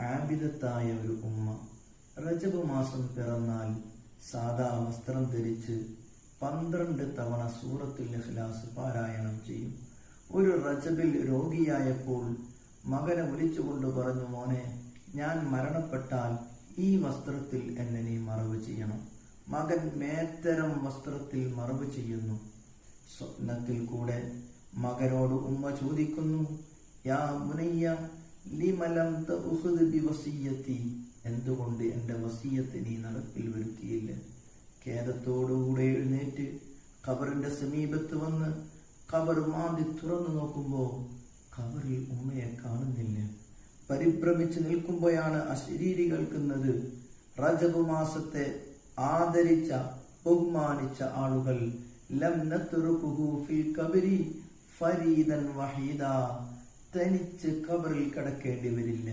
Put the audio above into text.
ആബിദത്തായ ഒരു ഉമ്മ. റജബ് മാസം പിറന്നാൽ സാദാ വസ്ത്രം ധരിച്ച് പന്ത്രണ്ട് തവണ സൂറത്തിൽ ഇഖ്ലാസ് പാരായണം ചെയ്യും. ഒരു റജബിൽ രോഗിയായപ്പോൾ മകനെ വിളിച്ചുകൊണ്ട് പറഞ്ഞു മോനെ ഞാൻ മരണപ്പെട്ടാൽ ഈ വസ്ത്രത്തിൽ എന്നെ നീ മറവ് ചെയ്യണം. മകൻ മേത്തരം വസ്ത്രത്തിൽ മറവ് ചെയ്യുന്നു. സ്വപ്നത്തിൽ കൂടെ മകനോട് ഉമ്മ ചോദിക്കുന്നു യാ മുനയ്യ ലിമലം ബിവസിയ്യത്തി. എന്തുകൊണ്ട് എന്റെ വസീയത്ത് നീ നടപ്പിൽ വരുത്തിയില്ല? ഖേദത്തോടുകൂടെ എഴുന്നേറ്റ് ഖബറിന്റെ സമീപത്ത് വന്ന് ഖബർ മാന്തി തുറന്നു നോക്കുമ്പോൾ ഖബറിൽ ഉമ്മയെ കാണുന്നില്ല. പരിഭ്രമിച്ച് നിൽക്കുമ്പോഴാണ് അശരീരി കേൾക്കുന്നത്. റജബ് മാസത്തെ ആദരിച്ച ബഹുമാനിച്ച ആളുകൾ ലം ഫിൽ കബരി ഫരീദൻ വഹീദ. തനിച്ച് കബറിൽ കിടക്കേണ്ടി വരില്ല.